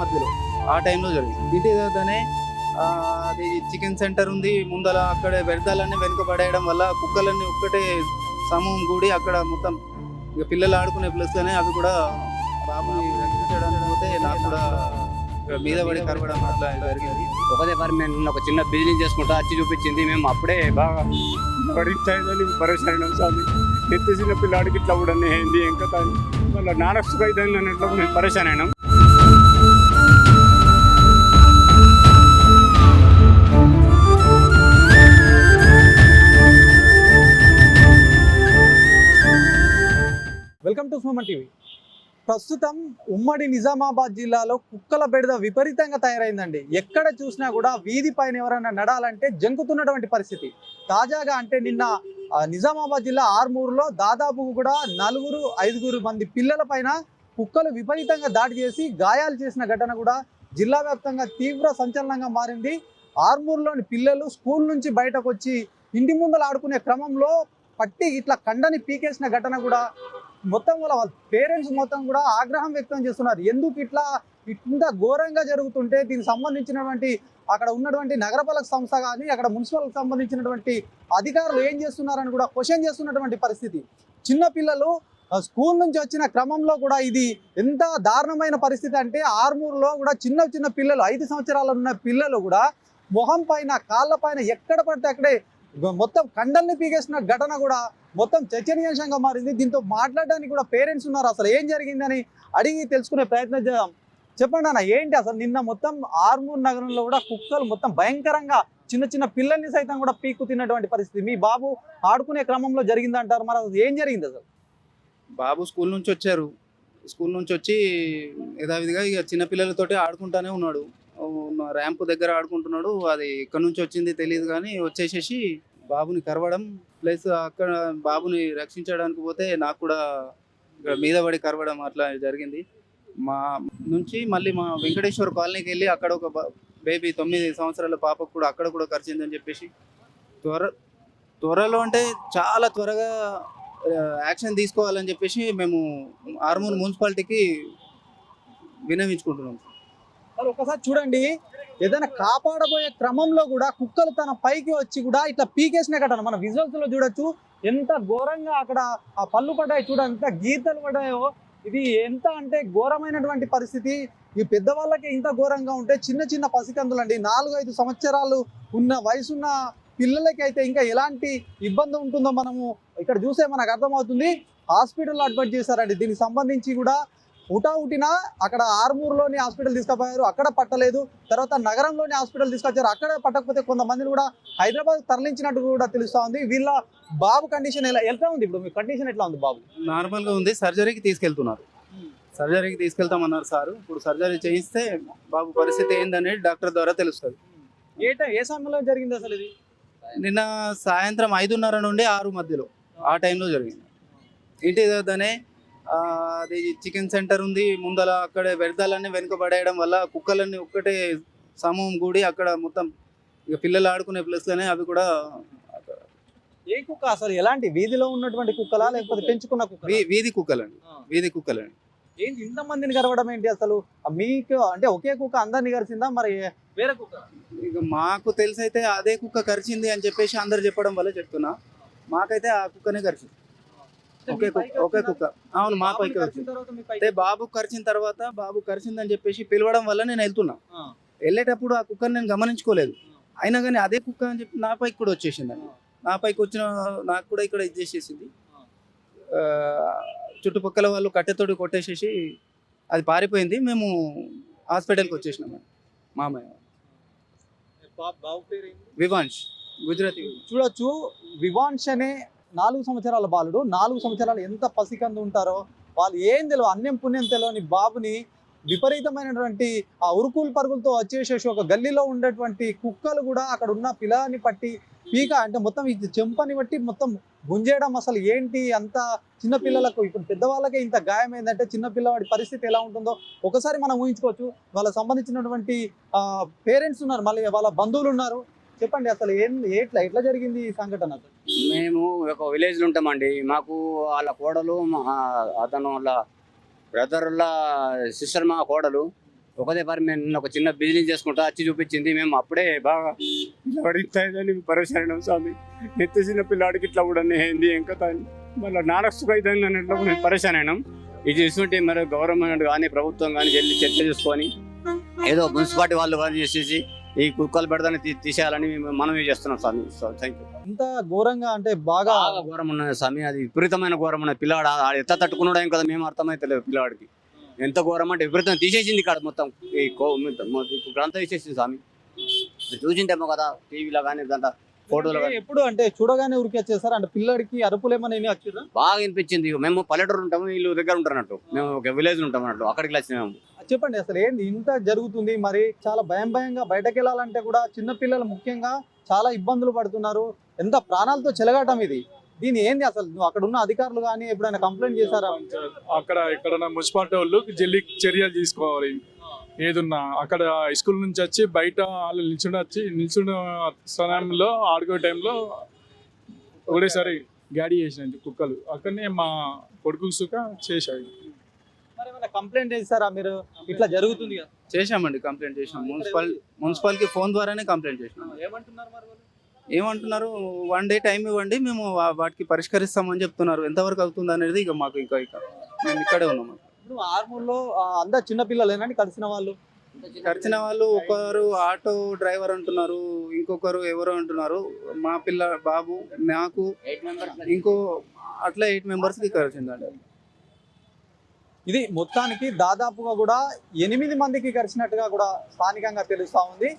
మధ్యలో. ఆ టైంలో జరిగింది. ఇంటి దగ్గరనే అది చికెన్ సెంటర్ ఉంది. ముందల అక్కడ వ్యర్థాలన్నీ వెనుక పడేయడం వల్ల కుక్కలన్నీ ఒక్కటే సమూహం కూడి అక్కడ మొత్తం ఇక పిల్లలు ఆడుకునే ప్లేస్లోనే అవి కూడా బాబుని రక్షించడానికి పోతే నాకు కూడా మీద పడి కరవడం అట్లా జరిగింది. ఒక డిపార్ట్మెంట్ ఒక చిన్న బిజినెస్ చేసుకుంటా వచ్చి చూపించింది. మేము అప్పుడే బాగా పరీక్షని పరేషాన్ స్వామి ఎంత చిన్న పిల్లాడికి ఇట్లా కూడా ఏంది ఇంకా మళ్ళీ నానక్స్ అయితే అన్నట్లు మేము పరేషాన్ అయినాం వెల్కమ్ టు సుమన్ టీవీ. ప్రస్తుతం ఉమ్మడి నిజామాబాద్ జిల్లాలో కుక్కల బెడద విపరీతంగా తయారైందండి. ఎక్కడ చూసినా కూడా వీధి పైన ఎవరైనా నడాలంటే జంకుతున్నటువంటి పరిస్థితి. తాజాగా అంటే నిన్న నిజామాబాద్ జిల్లా ఆర్మూరులో దాదాపు కూడా నలుగురు ఐదుగురు మంది పిల్లల పైన కుక్కలు విపరీతంగా దాడి చేసి గాయాలు చేసిన ఘటన కూడా జిల్లా వ్యాప్తంగా తీవ్ర సంచలనంగా మారింది. ఆర్మూరులోని పిల్లలు స్కూల్ నుంచి బయటకు వచ్చి ఇంటి ముందర ఆడుకునే క్రమంలో పట్టి ఇట్లా కండని పీకేసిన ఘటన కూడా మొత్తం వాళ్ళ పేరెంట్స్ మొత్తం కూడా ఆగ్రహం వ్యక్తం చేస్తున్నారు. ఎందుకు ఇట్లా ఇంత ఘోరంగా జరుగుతుంటే దీనికి సంబంధించినటువంటి అక్కడ ఉన్నటువంటి నగరపాలక సంస్థ కానీ అక్కడ మున్సిపల్కి సంబంధించినటువంటి అధికారులు ఏం చేస్తున్నారని కూడా క్వశ్చన్ చేస్తున్నటువంటి పరిస్థితి. చిన్న పిల్లలు స్కూల్ నుంచి వచ్చిన క్రమంలో కూడా ఇది ఎంత దారుణమైన పరిస్థితి అంటే ఆర్మూరులో కూడా చిన్న చిన్న పిల్లలు ఐదు సంవత్సరాలు ఉన్న పిల్లలు కూడా మొహం పైన కాళ్ళ పైన ఎక్కడ పడితే అక్కడే మొత్తం కండల్ని పీకేసిన ఘటన కూడా మొత్తం చర్చనీయాంశంగా మారింది. దీంతో మాట్లాడడానికి కూడా పేరెంట్స్ ఉన్నారు. అసలు ఏం జరిగిందని అడిగి తెలుసుకునే ప్రయత్నం చేద్దాం. చెప్పండి అన్న ఏంటి అసలు నిన్న మొత్తం ఆర్మూర్ నగరంలో కూడా కుక్కలు మొత్తం భయంకరంగా చిన్న చిన్న పిల్లల్ని సైతం కూడా పీక్కు తిన్నటువంటి పరిస్థితి. మీ బాబు ఆడుకునే క్రమంలో జరిగిందంటారు. మరి అసలు ఏం జరిగింది అసలు? బాబు స్కూల్ నుంచి వచ్చారు. స్కూల్ నుంచి వచ్చి యథావిధిగా ఇక చిన్నపిల్లలతోటి ఆడుకుంటానే ఉన్నాడు. ర్యాంప్ దగ్గర ఆడుకుంటున్నాడు. అది ఎక్కడి నుంచి వచ్చింది తెలియదు కానీ వచ్చేసేసి బాబుని కరవడం ప్లస్ అక్కడ బాబుని రక్షించడానికి పోతే నాకు కూడా ఇక్కడ మీద పడి కరవడం అట్లా జరిగింది. మా నుంచి మళ్ళీ మా వెంకటేశ్వర కాలనీకి వెళ్ళి అక్కడ ఒక బేబీ తొమ్మిది సంవత్సరాల పాపకు కూడా అక్కడ కూడా ఖర్చిందని చెప్పేసి. త్వర త్వరలో అంటే చాలా త్వరగా యాక్షన్ తీసుకోవాలని చెప్పేసి మేము ఆర్మూర్ మున్సిపాలిటీకి వినవించుకుంటున్నాం మరి ఒకసారి చూడండి. ఏదైనా కాపాడబోయే క్రమంలో కూడా కుక్కలు తన పైకి వచ్చి కూడా ఇట్లా పీకేసిన ఘటన మన విజువల్స్లో చూడొచ్చు. ఎంత ఘోరంగా అక్కడ ఆ పళ్ళు పడ్డాయి చూడండి ఎంత గీతలు పడ్డాయో. ఇది ఎంత అంటే ఘోరమైనటువంటి పరిస్థితి. ఈ పెద్దవాళ్ళకి ఇంత ఘోరంగా ఉంటే చిన్న చిన్న పసికందులు అండి. నాలుగు ఐదు సంవత్సరాలు ఉన్న వయసున్న పిల్లలకి అయితే ఇంకా ఎలాంటి ఇబ్బంది ఉంటుందో మనము ఇక్కడ చూసే మనకు అర్థమవుతుంది. హాస్పిటల్లో అడ్మిట్ చేశారండి. దీనికి సంబంధించి కూడా ఉటా ఉటిన అక్కడ ఆర్మూర్లోని హాస్పిటల్ తీసుకుపోయారు. అక్కడ పట్టలేదు. తర్వాత నగరంలోని హాస్పిటల్ తీసుకొచ్చారు. అక్కడ పట్టకపోతే కొంతమందిని కూడా హైదరాబాద్ తరలించినట్టు కూడా తెలుస్తా ఉంది వీళ్ళ బాబు కండిషన్ ఎలా ఎట్లా ఉంది ఇప్పుడు? మీ కండిషన్ ఎట్లా ఉంది బాబు? నార్మల్గా ఉంది. సర్జరీకి తీసుకెళ్తున్నారు. సర్జరీకి తీసుకెళ్తామన్నారు సార్. ఇప్పుడు సర్జరీ చేయిస్తే బాబు పరిస్థితి ఏందనేది డాక్టర్ ద్వారా తెలుస్తుంది. ఏ టైం ఏ సమయంలో జరిగింది అసలు ఇది? నిన్న సాయంత్రం ఐదున్నర నుండి ఆరు మధ్యలో. ఆ టైంలో జరిగింది. ఇంటి దగ్గరనే అది చికెన్ సెంటర్ ఉంది. ముందల అక్కడ వ్యర్థాలన్నీ వెనుక పడేయడం వల్ల కుక్కలన్నీ ఒక్కటే సమూహం కూడి అక్కడ మొత్తం ఇక పిల్లలు ఆడుకునే ప్లేస్లోనే అవి కూడా ఏ కుక్క? అసలు ఎలాంటి వీధిలో ఉన్నటువంటి కుక్కలా లేకపోతే పెంచుకున్న కుక్క వీధి కుక్కలండి. వీధి కుక్కలండి. ఏంటి ఇంత మందిని కరవడం ఏంటి అసలు? మీకు అంటే ఒకే కుక్క అందరిని కరిచిందా మరి వేరే కుక్క? ఇక మాకు తెలిసి అయితే అదే కుక్క కరిచింది అని చెప్పేసి అందరు చెప్పడం వల్ల చెప్తున్నా. మాకైతే ఆ కుక్కనే కరిచింది. ఒకే కుక్క ఒకే కుక్క. అవును మా పైకి వచ్చింది అయితే బాబు కరిచిన తర్వాత బాబు కరిచిందని చెప్పేసి పిలవడం వల్ల నేను వెళ్తున్నా. ఆ. వెళ్ళేటప్పుడు ఆ కుక్కని నేను గమనించుకోలేదు. అయినా కానీ అదే కుక్క అని చెప్పి నా పైకి కూడా వచ్చేసింది. నా పైకి వచ్చిన నాకు కూడా ఇక్కడ ఇది చేసేసింది. చుట్టుపక్కల వాళ్ళు కట్టెతోటి కొట్టేసేసి అది పారిపోయింది. మేము హాస్పిటల్కి వచ్చేసినాం మామయ్య? వివాంష్ గుజరాతీ. చూడొచ్చు. వివాన్ష్ అనే నాలుగు సంవత్సరాల బాలుడు నాలుగు సంవత్సరాలు ఎంత పసికందు ఉంటారో వాళ్ళు ఏం తెలియదు అన్యం పుణ్యం తెలియని బాబుని విపరీతమైనటువంటి ఆ ఉరుకులు పరుగులతో వచ్చేసేసి ఒక గల్లీలో ఉండేటువంటి కుక్కలు కూడా అక్కడ ఉన్న పిల్లని పట్టి పీక అంటే మొత్తం ఇది చెంపని బట్టి మొత్తం గుంజేయడం అసలు ఏంటి? అంత చిన్న పిల్లలకు ఇప్పుడు పెద్దవాళ్ళకే ఇంత గాయం చిన్న పిల్లవాడి పరిస్థితి ఎలా ఉంటుందో ఒకసారి మనం ఊహించుకోవచ్చు. వాళ్ళకి సంబంధించినటువంటి పేరెంట్స్ ఉన్నారు మళ్ళీ వాళ్ళ బంధువులు ఉన్నారు. చెప్పండి అసలు ఏం ఎట్లా ఎట్లా జరిగింది ఈ సంఘటన అసలు? మేము ఒక విలేజ్లో ఉంటామండి. మాకు వాళ్ళ కోడలు మా అతను వాళ్ళ బ్రదర్ల సిస్టర్ మా కోడలు. ఒకదే పరి మేము ఒక చిన్న బిజినెస్ చేసుకుంటా వచ్చి చూపించింది. మేము అప్పుడే బాగా పిల్లవాడిని పరవశారణం స్వామి? ఎంత చిన్న పిల్లాడికి ఇట్లా కూడా ఏంది? ఇంకా మళ్ళీ నానక్సుకు అవుతుంది అన్నట్లు మేము పరిశాన్ అయినాం. ఇది చూసుకుంటే మరి గవర్నమెంట్ కానీ ప్రభుత్వం కానీ వెళ్ళి చర్చ చేసుకొని ఏదో మున్సిపాలిటీ వాళ్ళు కానీ చేసేసి ఈ కుక్కలు పెడదాన్ని తీసేయాలని మనవి చేస్తున్నాం స్వామి. థ్యాంక్ యూ ఇంత ఘోరంగా అంటే బాగా ఘోరం ఉన్నది స్వామి అది విపరీతమైన ఘోరం ఉన్నది పిల్లాడు. ఆ- ఆ ఎత్త తట్టుకున్నాడు ఏం కదా మేము అర్థమైతలేదు పిల్లాడికి. ఎంత ఘోరం అంటే విపరీతం తీసేసింది ఇక్కడ మొత్తం. ఈ కో- గ్రంథ తీసేసింది స్వామి. మీరు చూసింటేమో కదా టీవీలో కానీ దాంట్లో ఫోటోలో కానీ. ఎప్పుడు అంటే చూడగానే ఉరికి వచ్చేసారు అంటే పిల్లడికి అరుపులు ఏమైనా బాగా వినిపించింది. మేము పల్లెటూరు ఉంటాము వీళ్ళు దగ్గర ఉంటారు అన్నట్టు. మేము ఒక విలేజ్ ఉంటాం అన్నట్టు. అక్కడికి వచ్చినాము చెప్పండి అసలు ఏంది ఇంత జరుగుతుంది? మరి చాలా భయం భయంగా బయటకు వెళ్ళాలంటే కూడా చిన్నపిల్లలు ముఖ్యంగా చాలా ఇబ్బందులు పడుతున్నారు. ఎంత ప్రాణాలతో చెలగాటం ఇది? దీని ఏంది అసలు? నువ్వు అక్కడ ఉన్న అధికారులు కానీ ఎప్పుడైనా కంప్లైంట్ చేశారా? అక్కడ ఇక్కడ మున్సిపాలిటీ వాళ్ళు జల్లి చర్యలు తీసుకోవాలి. ఏదున్నా అక్కడ స్కూల్ నుంచి వచ్చి బయట వాళ్ళు నిల్చుని వచ్చి నిల్చున్న సమయంలో ఆడుకో టైంలో ఒకటేసారి గాడి చేసినాయి కుక్కలు. అక్కడనే మా కొడుకు సుఖ చేశాయి కంప్లైంట్ చేశారా మీరు? ఇట్లా జరుగుతుంది కదా. చేశామండి కంప్లైంట్ చేసాం మున్సిపల్ మున్సిపల్కి ఫోన్ ద్వారానే కంప్లైంట్ చేసినాం ఏమంటున్నారు మరి వాళ్ళు? ఏమంటున్నారు? వన్ డే టైం ఇవ్వండి మేము వా- వాటికి పరిష్కరిస్తామని చెప్తున్నారు. ఎంతవరకు అవుతుంది అనేది ఇక మాకు ఇంకా ఇక మేము ఇక్కడే ఉన్నాము ఇప్పుడు ఆర్మూర్లో ఆ, అందరు చిన్న పిల్లలేనండి కలిసిన వాళ్ళు? ఖర్చిన వాళ్ళు ఒకరు ఆటో డ్రైవర్ అంటున్నారు ఇంకొకరు ఎవరో అంటున్నారు. మా పిల్ల బాబు నాకు ఇంకో అట్లా ఎయిట్ మెంబర్స్కి కలిసిందండి. ఇది మొత్తానికి దాదాపుగా కూడా ఎనిమిది మందికి కలిసినట్టుగా కూడా స్థానికంగా తెలుస్తూ ఉంది.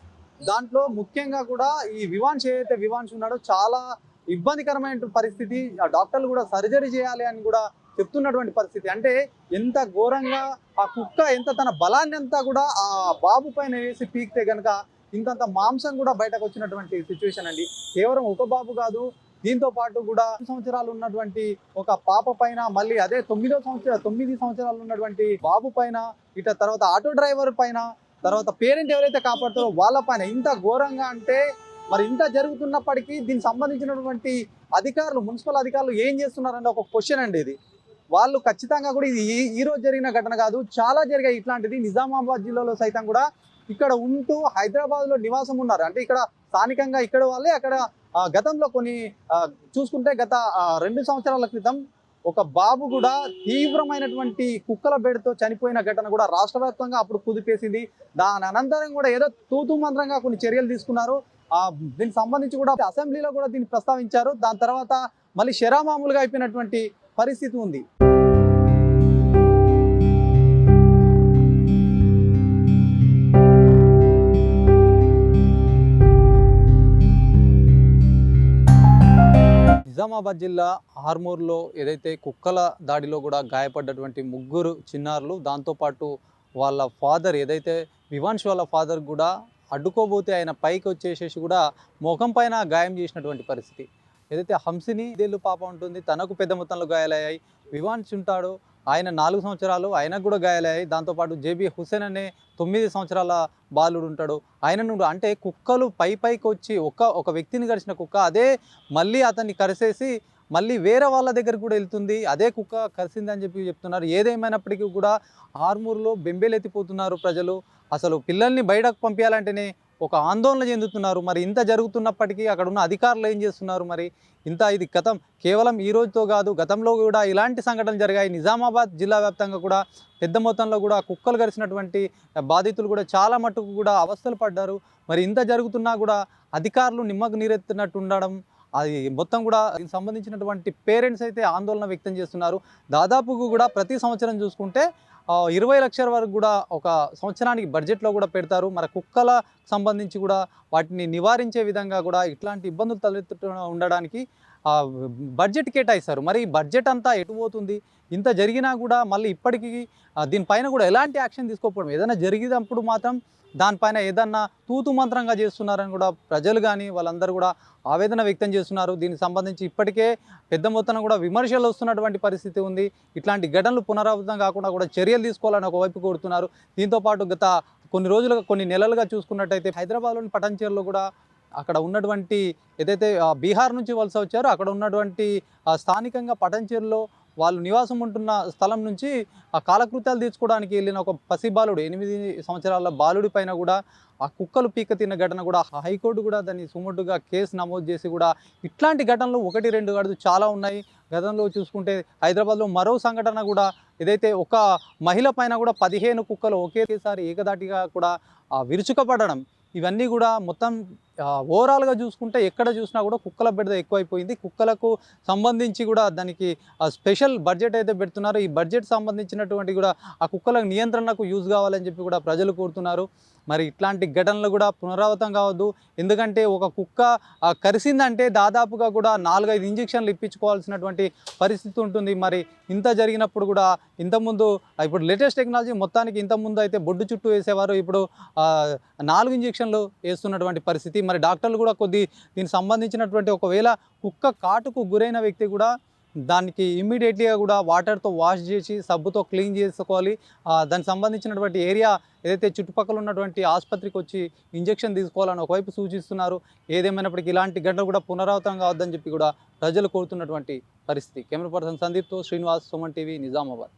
దాంట్లో ముఖ్యంగా కూడా ఈ వివాన్స్ ఏదైతే వివాన్స్ ఉన్నాడో చాలా ఇబ్బందికరమైన పరిస్థితి ఆ డాక్టర్లు కూడా సర్జరీ చేయాలి అని కూడా చెప్తున్నటువంటి పరిస్థితి. అంటే ఎంత ఘోరంగా ఆ కుక్క ఎంత తన బలాన్ని అంతా కూడా ఆ బాబు పైన వేసి పీకితే కనుక ఇంతంత మాంసం కూడా బయటకు వచ్చినటువంటి సిచ్యువేషన్ అండి. కేవలం ఒక బాబు కాదు దీంతో పాటు కూడా సంవత్సరాలు ఉన్నటువంటి ఒక పాప పైన మళ్ళీ అదే తొమ్మిదో సంవత్సరం తొమ్మిది సంవత్సరాలు ఉన్నటువంటి బాబు పైన ఇట తర్వాత ఆటో డ్రైవర్ పైన తర్వాత పేరెంట్ ఎవరైతే కాపాడుతారో వాళ్ళ పైన ఇంత ఘోరంగా అంటే మరి ఇంత జరుగుతున్నప్పటికీ దీనికి సంబంధించినటువంటి అధికారులు మున్సిపల్ అధికారులు ఏం చేస్తున్నారంటే ఒక క్వశ్చన్ అండి ఇది. వాళ్ళు ఖచ్చితంగా కూడా ఇది ఈ- రోజు జరిగిన ఘటన కాదు చాలా జరిగాయి ఇట్లాంటిది. నిజామాబాద్ జిల్లాలో సైతం కూడా ఇక్కడ ఉంటూ హైదరాబాద్లో నివాసం ఉన్నారు. అంటే ఇక్కడ స్థానికంగా ఇక్కడ వాళ్ళే అక్కడ గతంలో కొన్ని ఆ, చూసుకుంటే గత రెండు సంవత్సరాల క్రితం ఒక బాబు కూడా తీవ్రమైనటువంటి కుక్కల బెడతో చనిపోయిన ఘటన కూడా రాష్ట్ర వ్యాప్తంగా అప్పుడు కుదిపేసింది. దాని అనంతరం కూడా ఏదో తూతు మంత్రంగా కొన్ని చర్యలు తీసుకున్నారు. ఆ దీనికి సంబంధించి కూడా అసెంబ్లీలో కూడా దీన్ని ప్రస్తావించారు. దాని తర్వాత మళ్ళీ షరామామూలుగా అయిపోయినటువంటి పరిస్థితి ఉంది. నిజామాబాద్ జిల్లా ఆర్మూర్లో ఏదైతే కుక్కల దాడిలో కూడా గాయపడ్డటువంటి ముగ్గురు చిన్నారులు దాంతోపాటు వాళ్ళ ఫాదర్ ఏదైతే వివాన్ష్ వాళ్ళ ఫాదర్ కూడా అడ్డుకోబోతే ఆయన పైకి వచ్చేసేసి కూడా ముఖం పైన గాయం చేసినటువంటి పరిస్థితి. ఏదైతే హంసిని ఇదేళ్ళు పాప ఉంటుంది తనకు పెద్ద మొత్తంలో గాయాలయ్యాయి. వివాన్స్ ఉంటాడు ఆయన నాలుగు సంవత్సరాలు ఆయనకు కూడా గాయాలయ్యాయి దాంతోపాటు జేబీ హుసేన్ అనే తొమ్మిది సంవత్సరాల బాలుడు ఉంటాడు. ఆయనను కూడా- అంటే కుక్కలు పై పైకి వచ్చి ఒక ఒక వ్యక్తిని కరిచిన కుక్క అదే మళ్ళీ అతన్ని కరిసేసి మళ్ళీ వేరే వాళ్ళ దగ్గర కూడా వెళ్తుంది. అదే కుక్క కరిసిందని చెప్పి చెప్తున్నారు. ఏదేమైనప్పటికీ కూడా ఆర్మూర్లో బెంబేలెత్తిపోతున్నారు ప్రజలు. అసలు పిల్లల్ని బయటకు పంపించాలంటేనే ఒక ఆందోళన చెందుతున్నారు. మరి ఇంత జరుగుతున్నప్పటికీ అక్కడ ఉన్న అధికారులు ఏం చేస్తున్నారు మరి? ఇంత ఇది గతం కేవలం ఈ రోజుతో కాదు గతంలో కూడా ఇలాంటి సంఘటనలు జరిగాయి. నిజామాబాద్ జిల్లా వ్యాప్తంగా కూడా పెద్ద మొత్తంలో కూడా కుక్కలు కరిచినటువంటి బాధితులు కూడా చాలా మట్టుకు కూడా అవస్థలు పడ్డారు. మరి ఇంత జరుగుతున్నా కూడా అధికారులు నిమ్మకు నీరెత్తినట్టు ఉండడం అది మొత్తం కూడా దీనికి సంబంధించినటువంటి పేరెంట్స్ అయితే ఆందోళన వ్యక్తం చేస్తున్నారు. దాదాపుగా కూడా ప్రతి సంవత్సరం చూసుకుంటే ఇరవై లక్షల వరకు కూడా ఒక సంవత్సరానికి బడ్జెట్లో కూడా పెడతారు. మరి కుక్కల సంబంధించి కూడా వాటిని నివారించే విధంగా కూడా ఇట్లాంటి ఇబ్బందులు తలెత్తు ఉండడానికి బడ్జెట్ కేటాయిస్తారు. మరి బడ్జెట్ అంతా ఎటు పోతుంది? ఇంత జరిగినా కూడా మళ్ళీ ఇప్పటికీ దీనిపైన కూడా ఎలాంటి యాక్షన్ తీసుకోకపోవడం? ఏదైనా జరిగినప్పుడు మాత్రం దానిపైన ఏదన్నా తూతు మంత్రంగా చేస్తున్నారని కూడా ప్రజలు కానీ వాళ్ళందరూ కూడా ఆవేదన వ్యక్తం చేస్తున్నారు. దీనికి సంబంధించి ఇప్పటికే పెద్ద మొత్తాన కూడా విమర్శలు వస్తున్నటువంటి పరిస్థితి ఉంది. ఇట్లాంటి ఘటనలు పునరావృతం కాకుండా కూడా చర్యలు తీసుకోవాలని ఒకవైపు కోరుతున్నారు. దీంతో పాటు గత కొన్ని రోజులుగా కొన్ని నెలలుగా చూసుకున్నట్టయితే హైదరాబాద్లోని పటంచేరులో కూడా అక్కడ ఉన్నటువంటి ఏదైతే బీహార్ నుంచి వలస వచ్చారో అక్కడ ఉన్నటువంటి స్థానికంగా పటంచేరులో వాళ్ళు నివాసం ఉంటున్న స్థలం నుంచి ఆ కాలకృత్యాలు తీర్చుకోవడానికి వెళ్ళిన ఒక పసి బాలుడు ఎనిమిది సంవత్సరాల బాలుడి పైన కూడా ఆ కుక్కలు పీక తిన్న ఘటన కూడా హైకోర్టు కూడా దాన్ని సుమటుగా కేసు నమోదు చేసి కూడా ఇట్లాంటి ఘటనలు ఒకటి రెండు కాదు చాలా ఉన్నాయి. గతంలో చూసుకుంటే హైదరాబాద్లో మరో సంఘటన కూడా ఏదైతే ఒక మహిళ పైన కూడా పదిహేను కుక్కలు ఒకేసారి ఏకదాటిగా కూడా విరుచుకపడడం ఇవన్నీ కూడా మొత్తం ఓవరాల్గా చూసుకుంటే ఎక్కడ చూసినా కూడా కుక్కల బెడద ఎక్కువైపోయింది. కుక్కలకు సంబంధించి కూడా దానికి స్పెషల్ బడ్జెట్ అయితే పెడుతున్నారు. ఈ బడ్జెట్ సంబంధించినటువంటి కూడా ఆ కుక్కల నియంత్రణకు యూజ్ కావాలని చెప్పి కూడా ప్రజలు కోరుతున్నారు. మరి ఇట్లాంటి ఘటనలు కూడా పునరావృతం కావద్దు. ఎందుకంటే ఒక కుక్క కరిసిందంటే దాదాపుగా కూడా నాలుగైదు ఇంజక్షన్లు ఇప్పించుకోవాల్సినటువంటి పరిస్థితి ఉంటుంది. మరి ఇంత జరిగినప్పుడు కూడా ఇంతకుముందు ఇప్పుడు లేటెస్ట్ టెక్నాలజీ మొత్తానికి ఇంతకుముందు అయితే బొడ్డు చుట్టూ వేసేవారు. ఇప్పుడు నాలుగు ఇంజెక్షన్లు వేస్తున్నటువంటి పరిస్థితి. మరి డాక్టర్లు కూడా కొద్ది దీనికి సంబంధించినటువంటి ఒకవేళ కుక్క కాటుకు గురైన వ్యక్తి కూడా దానికి ఇమ్మీడియట్లీగా కూడా వాటర్తో వాష్ చేసి సబ్బుతో క్లీన్ చేసుకోవాలి. దానికి సంబంధించినటువంటి ఏరియా ఏదైతే చుట్టుపక్కల ఉన్నటువంటి ఆసుపత్రికి వచ్చి ఇంజెక్షన్ తీసుకోవాలని ఒకవైపు సూచిస్తున్నారు. ఏదేమైనప్పటికీ ఇలాంటి ఘటన కూడా పునరావృతం కావద్దని చెప్పి కూడా ప్రజలు కోరుతున్నటువంటి పరిస్థితి. కెమెరా పర్సన్ సందీప్తో శ్రీనివాస్ సుమన్ టీవీ నిజామాబాద్.